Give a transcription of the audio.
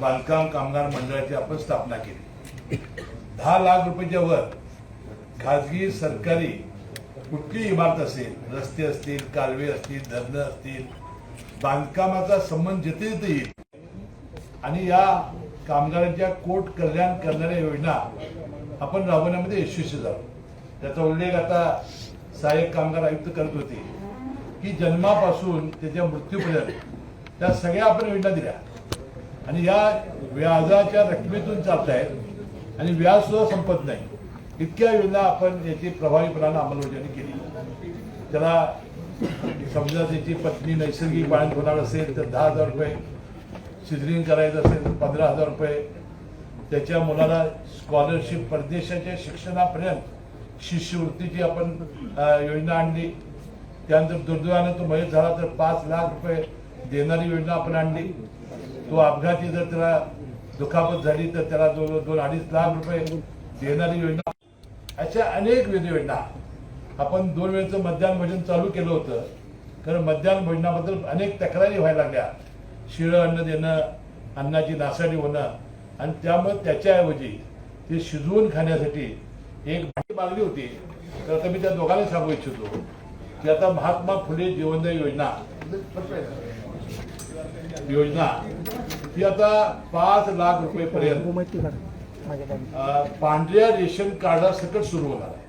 बांधकाम कामगार मंडळाची आपण स्थापना केली. दहा लाख रुपयाच्या वर खाजगी सरकारी कुठलीही इमारत असेल रस्ते असतील कालवे असतील धरणं असतील बांधकामाचा संबंध जिथे जिथे येईल. आणि या कामगारांच्या कोट कल्याण करणाऱ्या योजना आपण राबवण्यामध्ये यशस्वी झालो. त्याचा उल्लेख आता सहाय्यक कामगार आयुक्त करत होते की जन्मापासून त्याच्या मृत्यूपर्यंत त्या सगळ्या आपण योजना दिल्या. आणि या व्याजाच्या रकमेतून चालत आहेत आणि व्याज सुद्धा संपत नाही. इतक्या योजना आपण याची प्रभावीपणानं अंमलबजावणी केली. त्याला समजा त्याची पत्नी नैसर्गिक बाळण होणार असेल तर दहा हजार रुपये सिझरिंग करायचं असेल तर पंधरा हजार रुपये. त्याच्या मुलाला स्कॉलरशिप परदेशाच्या शिक्षणापर्यंत शिष्यवृत्तीची आपण योजना आणली. त्यानंतर दुर्दैवानं तो मयत झाला तर पाच लाख रुपये देणारी योजना आपण आणली. तो अपघाती जर त्याला दुखापत झाली तर त्याला दोन दोन अडीच लाख रुपये देणारी योजना. अशा अनेक योजना आपण दोन वेळचं मध्यान्ह भोजन चालू केलं होतं. कारण मध्यान्ह भोजनाबद्दल अनेक तक्रारी व्हायला लागल्या. शिळं अन्न देणं अन्नाची नासाडी होणं. आणि त्यामुळे त्याच्याऐवजी ते शिजवून खाण्यासाठी एक भाजी मागली होती. तर आता मी त्या दोघांना सांगू इच्छितो की आता महात्मा फुले जीवनदय योजना. योजना ती आता पाच लाख रुपये पर्यंत पांढऱ्या रेशन कार्डासकट सुरू होणार आहे.